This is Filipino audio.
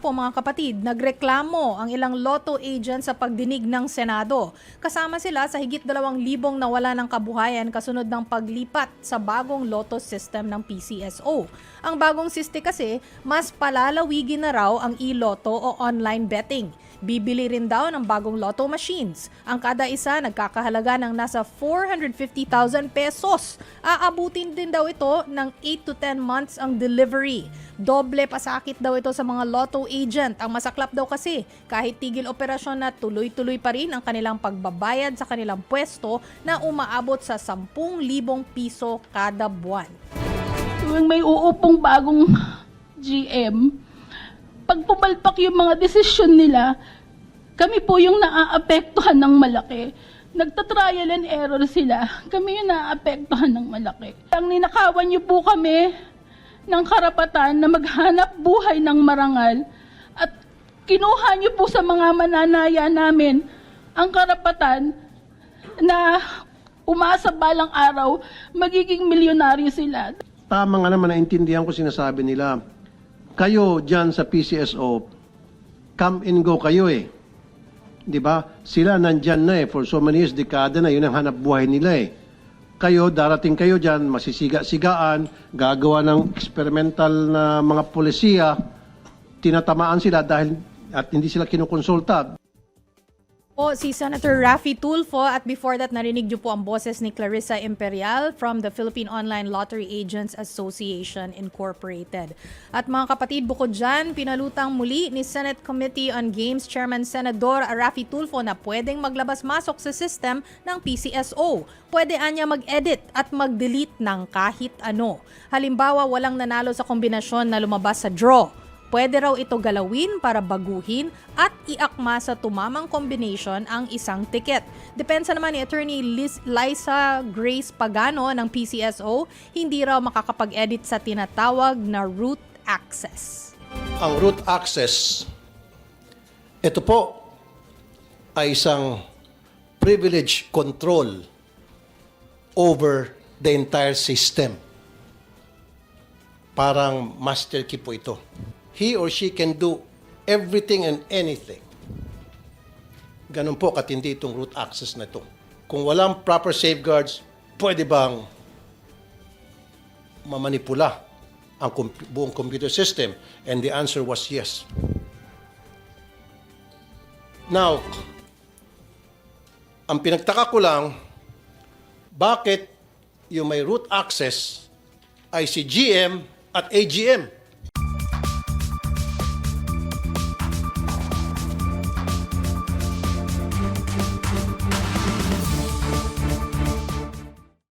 po mga kapatid, nagreklamo ang ilang lotto agent sa pagdinig ng Senado. Kasama sila sa higit dalawang libong nawala ng kabuhayan kasunod ng paglipat sa bagong lotto system ng PCSO. Ang bagong siste kasi, mas palalawigin na raw ang e-lotto o online betting. Bibili rin daw ng bagong lotto machines. Ang kada isa nagkakahalaga ng nasa 450,000 pesos. Aabutin din daw ito ng 8 to 10 months ang delivery. Doble pasakit daw ito sa mga lotto agent. Ang masaklap daw kasi, kahit tigil operasyon na tuloy-tuloy pa rin ang kanilang pagbabayad sa kanilang pwesto na umaabot sa 10,000 piso kada buwan. Tuwing may uupong bagong GM, pag pumalpak yung mga desisyon nila, kami po yung naaapektuhan ng malaki. Nagtatrial and error sila. Kami yung naaapektuhan ng malaki. Ang ninakawan niyo po kami ng karapatan na maghanap buhay ng marangal at kinuha niyo po sa mga mananaya namin ang karapatan na umasa balang araw magiging milyonaryo sila. Tama nga naman, naintindihan ko sinasabi nila. Kayo dyan sa PCSO, come and go kayo eh. Di ba? Sila nandyan na eh. For so many years, dekada na, yun ang hanap buhay nila eh. Kayo, darating kayo dyan, masisiga-sigaan, gagawa ng experimental na mga polisiya, tinatamaan sila dahil at hindi sila kinukonsulta. Po si Senator Raffy Tulfo at before that narinig niyo po ang boses ni Clarissa Imperial from the Philippine Online Lottery Agents Association Incorporated. At mga kapatid, bukod dyan, pinalutang muli ni Senate Committee on Games Chairman Senador Raffy Tulfo na pwedeng maglabas-masok sa system ng PCSO. Pwede anya mag-edit at mag-delete ng kahit ano. Halimbawa, walang nanalo sa kombinasyon na lumabas sa draw. Pwede raw ito galawin para baguhin at iakma sa tumamang combination ang isang ticket. Depensa naman ni Attorney Liz, Liza Grace Pagano ng PCSO, hindi raw makakapag-edit sa tinatawag na root access. ang root access, ito po ay isang privilege control over the entire system. Parang master key po ito. He or she can do everything and anything. Ganun po katindi itong root access na ito. Kung walang proper safeguards, pwede bang mamanipula ang kom- buong computer system? And the answer was yes. Now, ang pinagtaka ko lang, bakit yung may root access ay si GM at AGM?